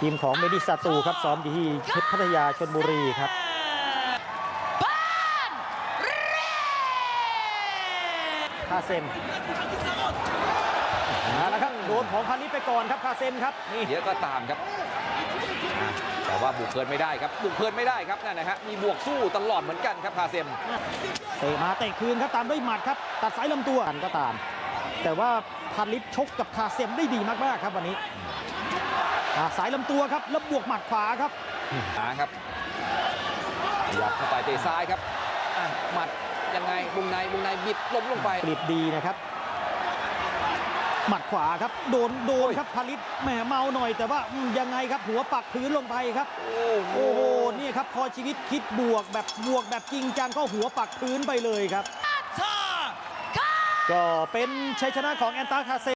ทีมของเมดิสาตูครับซ้อมอยู่ที่เพชรพัทยาชนบุรีครับบ้านเรคาเซมมาแล้วครับโดนของพันนี้ไปก่อนครับคาเซมครับนี่เยอะก็ตามครับอะแต่ว่าบุกเกินไม่ได้ครับ บุกเกินไม่ได้ครับนั่นนะฮะมีบวกสู้ตลอดเหมือนกันครับคาเซมเตะมาเตะคืนครับตามด้วยหมัดครับ ตัดสายลำตัวกันก็ตาม แต่ว่าพันลิฟชกกับคาเซมได้ดีมากๆครับวันนี้อ่า สายลำตัวครับแล้วบวกหมัดขวาครับหาครับขยับเข้าไปเตะซ้ายครับอะหมัดยังไงวงในวงในบิดล้มลงไปกรีดดีนะครับ หมัดขวาครับ โดนโดนครับพาริสแหมเมาหน่อย แต่ว่าอืมยังไงครับหัวปักพื้นลงไปครับโอ้โหโอ้โหนี่ครับพอชีวิตคิดบวกแบบบวกแบบจริงจังก็หัวปักพื้นไปเลยครับเธอก็เป็นชัยชนะของแอนตาคาเซ